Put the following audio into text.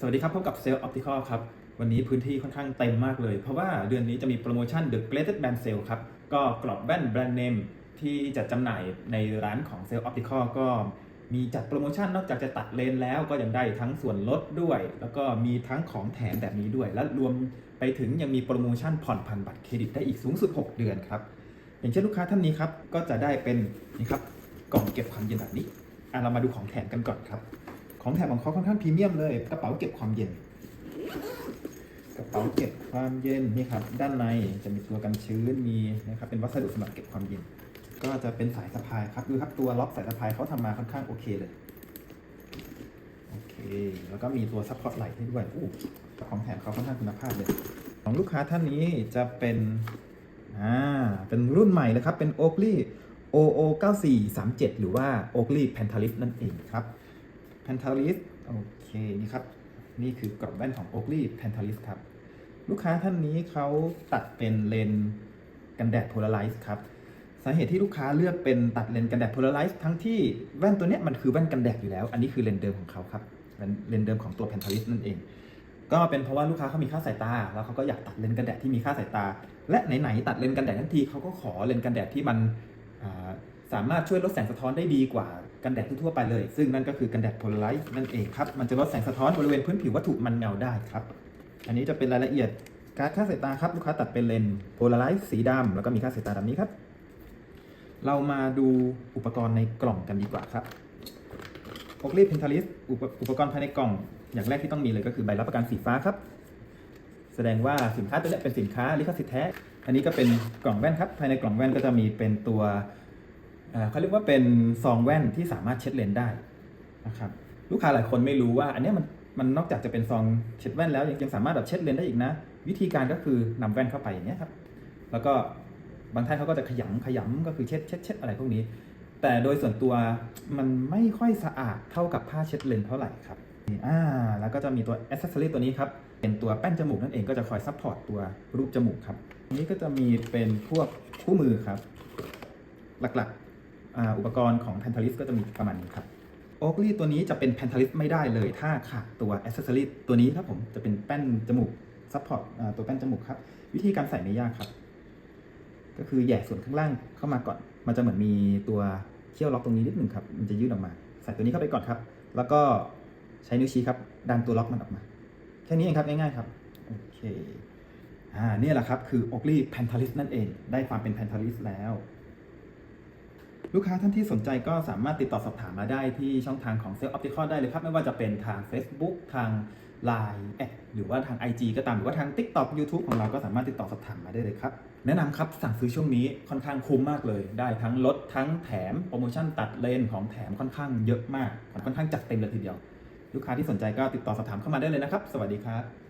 สวัสดีครับพบกับเซลล์ออปติคอลครับ วันนี้พื้นที่ค่อนข้างเต็มมากเลย เพราะว่าเดือนนี้จะมีโปรโมชั่น The Greatest Band Sale ครับ ก็กรอบแว่นแบรนด์เนมที่จัดจำหน่ายในร้านของเซลล์ออปติคอลก็มีจัดโปรโมชั่นนอกจากจะตัดเลนแล้วก็ยังได้ทั้งส่วนลดด้วย แล้วก็มีทั้งของแถมแบบนี้ด้วย และรวมไปถึงยังมีโปรโมชั่นผ่อนพันบัตรเครดิตได้อีกสูงสุด 6 เดือนครับ อย่างเช่นลูกค้าท่านนี้ครับก็จะได้เป็นนี่ครับกล่องเก็บความเย็นแบบนี้อะเรามาดูของแถมกันก่อนครับ ของแถมของเขาค่อนข้างพรีเมียมเลย กระเป๋าเก็บความเย็น กระเป๋าเก็บความเย็นนี่ครับ ด้านในจะมีตัวกันชื้นมีนะครับเป็นวัสดุสำหรับเก็บความเย็น ก็จะเป็นสายสะพายครับดูครับตัวล็อกสายสะพายเขาทำมาค่อนข้างโอเคเลยโอเคแล้วก็มีตัวซัพพอร์ตไหลให้ด้วยอู้ของแถมเขาค่อนข้างคุณภาพเลยของลูกค้าท่านนี้จะเป็นอ่าเป็นรุ่นใหม่เลยครับเป็น Oakley OO 9437 หรือว่า Oakley Pentalis นั่นเองครับ Pentalis โอเคนี่ครับ นี่คือกรอบแว่นของ Oakley Pentalis ครับ ลูกค้าท่านนี้เขาตัดเป็นเลนกันแดด Polarize ครับสาเหตุที่ลูกค้าเลือกเป็นตัดเลนกันแดด Polarize ทั้งที่แว่นตัวนี้มันคือแว่นกันแดดอยู่แล้ว อันนี้คือเลนเดิมของเขาครับเลนเดิมของตัว Pentalis นั่นเอง ก็เป็นเพราะว่าลูกค้าเขามีค่าสายตา แล้วเขาก็อยากตัดเลนกันแดดที่มีค่าสายตา และไหนๆตัดเลนกันแดดทั้งทีเขาก็ขอเลนกันแดดที่มันสามารถช่วยลดแสงสะท้อนได้ดีกว่า กันแดดทั่วไปเลย ซึ่งนั่นก็คือกันแดดโพลาไรซ์นั่นเองครับ มันจะลดแสงสะท้อนบริเวณพื้นผิววัตถุมันเงาได้ครับ อันนี้จะเป็นรายละเอียดการค่าสายตาครับลูกค้าตัดเป็นเลนส์โพลาไรซ์สีดำแล้วก็มีค่าสายตาแบบนี้ครับ เรามาดูอุปกรณ์ในกล่องกันดีกว่าครับโอกลีเพนทาลิสอุปกรณ์ภายในกล่อง อย่างแรกที่ต้องมีเลยก็คือใบรับประกันสีฟ้าครับ แสดงว่าสินค้าตัวนี้เป็นสินค้าลิขสิทธิ์แท้ อันนี้ก็เป็นกล่องแว่นครับ ภายในกล่องแว่นก็จะมีเป็นตัว เขาเรียกว่าเป็นซองแว่นที่สามารถเช็ดเลนได้นะครับลูกค้าหลายคนไม่รู้ว่าอันนี้มันมันนอกจากจะเป็นซองเช็ดแว่นแล้วยังยังสามารถแบบเช็ดเลนได้อีกนะ วิธีการก็คือนำแว่นเข้าไปอย่างเงี้ยครับแล้วก็บางท่านเขาก็จะขยำขยำก็คือเช็ดเช็ดเช็ดอะไรพวกนี้ แต่โดยส่วนตัวมันไม่ค่อยสะอาดเท่ากับผ้าเช็ดเลนเท่าไหร่ครับอ่าแล้วก็จะมีตัวอ c เซ s ซอรีตัวนี้ครับเป็นตัวแป้นจมูกนั่นเองก็จะคอยซัพพอร์ตตัวรูปจมูกครับนนี้ก็จะมีเป็นพวกคู่มือครับ หลักๆ อุปกรณ์ของ p a n t a l i s ก็จะมีประมาณนี้ครับโอ๊กลี่ตัวนี้จะเป็น p a n t a l i s ไม่ได้เลย ถ้าขาดตัวอ c เซ s ซอรีตัวนี้ครับผมจะเป็นแป้นจมูกซัพพอร์ตตัวแป้นจมูกครับ วิธีการใส่ไม่ยากครับ ก็คือแหย่ส่วนข้างล่างเข้ามาก่อน มันจะเหมือนมีตัวเขี้ยวล็อกตรงนี้นิดหนึ่งครับ มันจะยืดออกมา ใส่ตัวนี้เข้าไปก่อนครับ แล้วก็ใช้นิ้วชี้ครับดันตัวล็อกมันออกมา แค่นี้เองครับง่ายๆครับ โอเค อ่าเนี่ยแหละครับคือ Oakley Pentalis นั่นเอง ได้ความเป็น Pentalis แล้ว ลูกค้าท่านที่สนใจก็สามารถติดต่อสอบถามมาได้ที่ช่องทางของ s e l l Optical ได้เลยครับ ไม่ว่าจะเป็นทาง Facebook ทาง Line แอดหรือว่าทาง IG ก็ตามหรือว่าทาง TikTok YouTube ของเราก็สามารถติดต่อสอบถามมาได้เลยครับ แนะนำครับสั่งซื้อช่วงนี้ค่อนข้างคุ้มมากเลย ได้ทั้งลดทั้งแถมโปรโมชั่นตัดเลนของแถมค่อนข้างเยอะมากค่อนข้างจัดเต็มเลยทีเดียว ลูกค้าที่สนใจก็ติดต่อสอบถามเข้ามาได้เลยนะครับ สวัสดีครับ